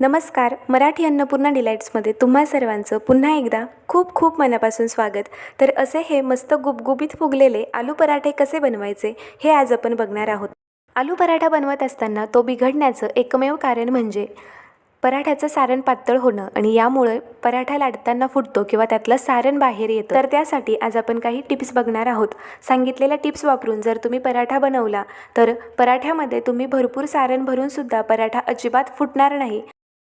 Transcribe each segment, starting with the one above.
नमस्कार मराठी अन्नपूर्णा डिलाईट्समध्ये तुम्हा सर्वांचं पुन्हा एकदा खूप खूप मनापासून स्वागत. तर असे हे मस्त गुबगुबीत फुगलेले आलू पराठे कसे बनवायचे हे आज आपण बघणार आहोत. आलू पराठा बनवत असताना तो बिघडण्याचं एकमेव कारण म्हणजे पराठ्याचं सारण पातळ होणं आणि यामुळे पराठा लाटताना फुटतो किंवा त्यातलं सारण बाहेर येतं. तर त्यासाठी आज आपण काही टिप्स बघणार आहोत. सांगितलेल्या टिप्स वापरून जर तुम्ही पराठा बनवला तर पराठ्यामध्ये तुम्ही भरपूर सारण भरूनसुद्धा पराठा अजिबात फुटणार नाही.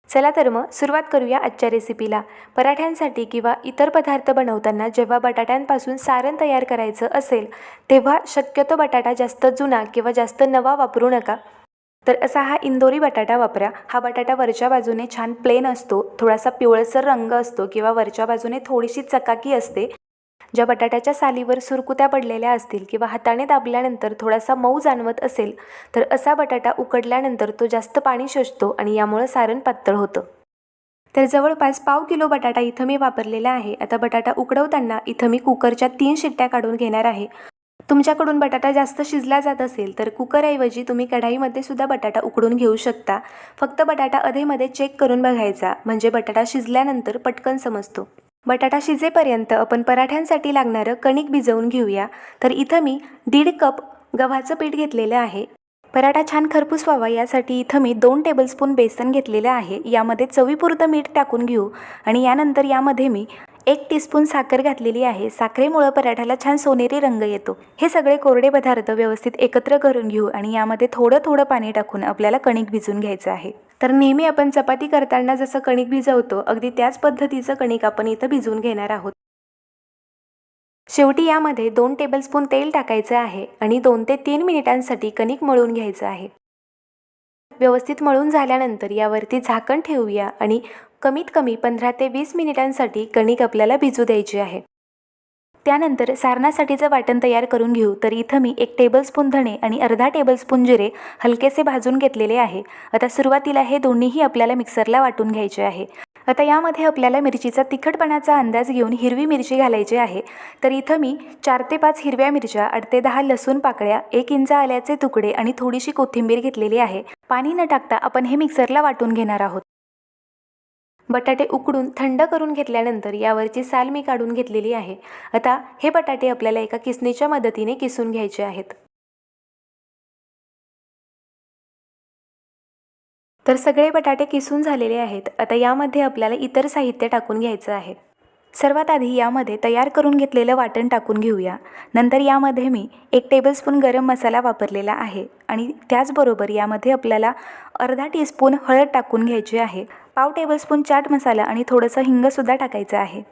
चला तर मग सुरुवात करूया आजच्या रेसिपीला पराठ्यांसाठी किंवा इतर पदार्थ बनवताना जेव्हा बटाट्यांपासून सारण तयार करायचं असेल तेव्हा शक्यतो बटाटा जास्त जुना किंवा जास्त नवा वापरू नका. तर असा हा इंदोरी बटाटा वापरा. हा बटाटा वरच्या बाजूने छान प्लेन असतो थोडासा पिवळसर रंग असतो किंवा वरच्या बाजूने थोडीशी चकाकी असते. ज्या बटाट्याच्या सालीवर सुरकुत्या पडलेल्या असतील किंवा हाताने दाबल्यानंतर थोडासा मऊ जाणवत असेल तर असा बटाटा उकडल्यानंतर तो जास्त पाणी शोषतो आणि यामुळं सारण पातळ होतं. तर जवळपास पाव किलो बटाटा इथं मी वापरलेला आहे. आता बटाटा उकडवताना इथं मी कुकरच्या तीन शिट्ट्या काढून घेणार आहे. तुमच्याकडून बटाटा जास्त शिजला जात असेल तर कुकरऐवजी तुम्ही कढाईमध्ये सुद्धा बटाटा उकडून घेऊ शकता. फक्त बटाटा अधेमध्ये चेक करून बघायचा म्हणजे बटाटा शिजल्यानंतर पटकन समजतो. बटाटा शिजेपर्यंत आपण पराठ्यांसाठी लागणारं कणिक भिजवून घेऊया. तर इथं मी दीड कप गव्हाचं पीठ घेतलेलं आहे. पराठा छान खरपूस व्हावा यासाठी इथं मी दोन टेबलस्पून बेसन घेतलेलं आहे. यामध्ये चवीपुरतं मीठ टाकून घेऊ. आणि यानंतर यामध्ये मी एक टीस्पून साखर घातलेली आहे. साखरेमुळं पराठ्याला छान सोनेरी रंग येतो. हे सगळे कोरडे पदार्थ व्यवस्थित एकत्र करून घेऊ आणि यामध्ये थोडं थोडं पाणी टाकून आपल्याला कणिक भिजून घ्यायचं आहे. तर नेहमी आपण चपाती करताना जसं कणिक भिजवतो अगदी त्याच पद्धतीचं कणिक आपण इथं भिजवून घेणार आहोत. शेवटी यामध्ये दोन टेबलस्पून तेल टाकायचं आहे आणि दोन ते तीन मिनिटांसाठी कणिक मळून घ्यायचं आहे. व्यवस्थित मळून झाल्यानंतर यावरती झाकण ठेवूया आणि कमीत कमी पंधरा ते वीस मिनिटांसाठी कणिक आपल्याला भिजू द्यायची आहे. त्यानंतर सारणासाठीचं वाटण तयार करून घेऊ तर इथं मी एक टेबलस्पून धणे आणि अर्धा टेबलस्पून जिरे हलकेसे भाजून घेतलेले आहे. आता सुरुवातीला हे दोन्हीही आपल्याला मिक्सरला वाटून घ्यायचे आहे. आता यामध्ये आपल्याला मिरचीचा तिखटपणाचा अंदाज घेऊन हिरवी मिरची घालायची आहे. तर इथं मी चार ते पाच हिरव्या मिरच्या आठ ते दहा लसूण पाकळ्या एक इंच आल्याचे तुकडे आणि थोडीशी कोथिंबीर घेतलेली आहे. पाणी न टाकता आपण हे मिक्सरला वाटून घेणार आहोत. बटाटे उकडून थंड करून घेतल्यानंतर यावरची साल मी काढून घेतलेली आहे. आता हे बटाटे आपल्याला एका किसणीच्या मदतीने किसून घ्यायचे आहेत. तर सगळे बटाटे किसून झालेले आहेत. आता यामध्ये आपल्याला इतर साहित्य टाकून घ्यायचं आहे. सर्वात आधी यामध्ये तयार करून घेतलेलं वाटण टाकून घेऊया. नंतर यामध्ये मी एक टेबलस्पून गरम मसाला वापरलेला आहे. आणि त्याचबरोबर यामध्ये आपल्याला अर्धा टीस्पून हळद टाकून घ्यायची आहे. पाव टेबलस्पून चाट मसाला आणि थोडंसं हिंगसुद्धा टाकायचं आहे.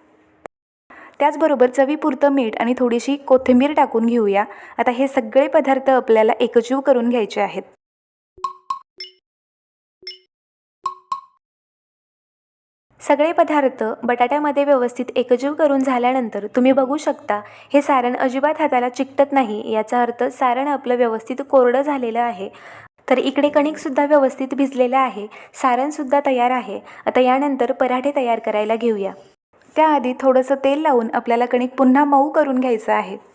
त्याचबरोबर चवीपुरतं मीठ आणि थोडीशी कोथिंबीर टाकून घेऊया. आता हे सगळे पदार्थ आपल्याला एकजीव करून घ्यायचे आहेत. सगळे पदार्थ बटाट्यामध्ये व्यवस्थित एकजीव करून झाल्यानंतर तुम्ही बघू शकता हे सारण अजिबात हाताला चिकटत नाही याचा अर्थ सारण आपलं व्यवस्थित कोरडं झालेलं आहे. तर इकडे कणिकसुद्धा व्यवस्थित भिजलेलं आहे. सारणसुद्धा तयार आहे. आता यानंतर पराठे तयार करायला घेऊया. त्याआधी थोडंसं तेल लावून आपल्याला कणिक पुन्हा मऊ करून घ्यायचं आहे.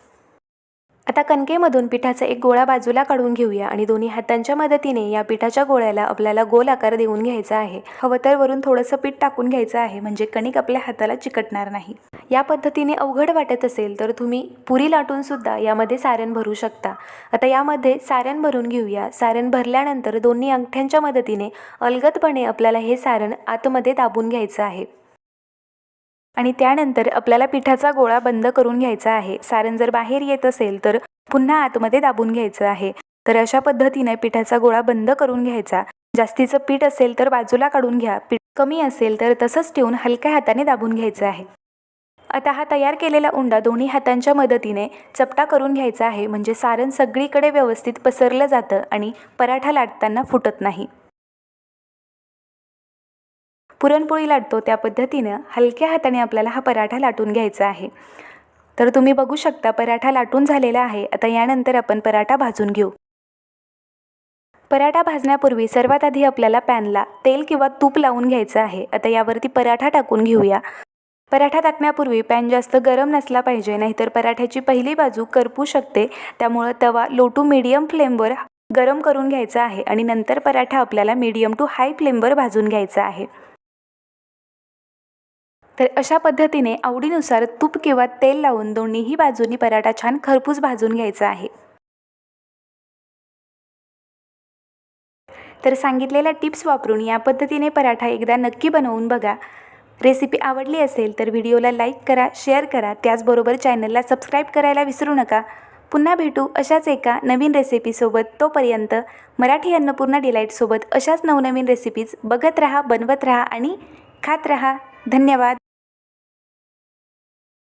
आता कणकेमधून पिठाचा एक गोळा बाजूला काढून घेऊया आणि दोन्ही हातांच्या मदतीने या पिठाच्या गोळ्याला आपल्याला गोल आकार देऊन घ्यायचा आहे. हवं तर वरून थोडंसं पीठ टाकून घ्यायचं आहे म्हणजे कणिक आपल्या हाताला चिकटणार नाही. या पद्धतीने अवघड वाटत असेल तर तुम्ही पुरी लाटून सुद्धा यामध्ये सारण भरू शकता. आता यामध्ये सारण भरून घेऊया. सारण भरल्यानंतर दोन्ही अंगठ्यांच्या मदतीने अलगदपणे आपल्याला हे सारण आतमध्ये दाबून घ्यायचं आहे. आणि त्यानंतर आपल्याला पिठाचा गोळा बंद करून घ्यायचा आहे. सारण जर बाहेर येत असेल तर पुन्हा आतमध्ये दाबून घ्यायचं आहे. तर अशा पद्धतीने पिठाचा गोळा बंद करून घ्यायचा. जास्तीचं पीठ असेल तर बाजूला काढून घ्या. पीठ कमी असेल तर तसंच ठेवून हलक्या हाताने दाबून घ्यायचं आहे. आता हा तयार केलेला उंडा दोन्ही हातांच्या मदतीने चपटा करून घ्यायचा आहे. म्हणजे सारण सगळीकडे व्यवस्थित पसरलं जातं आणि पराठा लाटताना फुटत नाही. पुरणपोळी लाटतो त्या पद्धतीनं हलक्या हाताने आपल्याला हा पराठा लाटून घ्यायचा आहे. तर तुम्ही बघू शकता पराठा लाटून झालेला आहे. आता यानंतर आपण पराठा भाजून घेऊ. पराठा भाजण्यापूर्वी सर्वात आधी आपल्याला पॅनला तेल किंवा तूप लावून घ्यायचं आहे. आता यावरती पराठा टाकून घेऊया. पराठा टाकण्यापूर्वी पॅन जास्त गरम नसला पाहिजे नाहीतर पराठ्याची पहिली बाजू करपू शकते. त्यामुळं तवा लो टू मिडियम फ्लेमवर गरम करून घ्यायचा आहे आणि नंतर पराठा आपल्याला मीडियम टू हाय फ्लेमवर भाजून घ्यायचा आहे. तर अशा पद्धतीने आवडीनुसार तूप किंवा तेल लावून दोन्हीही बाजूनी पराठा छान खरपूस भाजून घ्यायचा आहे. तर सांगितलेल्या टिप्स वापरून या पद्धतीने पराठा एकदा नक्की बनवून बघा. रेसिपी आवडली असेल तर व्हिडिओला लाईक करा शेअर करा. त्याचबरोबर चॅनलला सबस्क्राईब करायला विसरू नका. पुन्हा भेटू अशाच एका नवीन रेसिपीसोबत तोपर्यंत मराठी अन्नपूर्णा डिलाईटसोबत अशाच नवनवीन रेसिपीज बघत राहा बनवत राहा आणि खात राहा. धन्यवाद.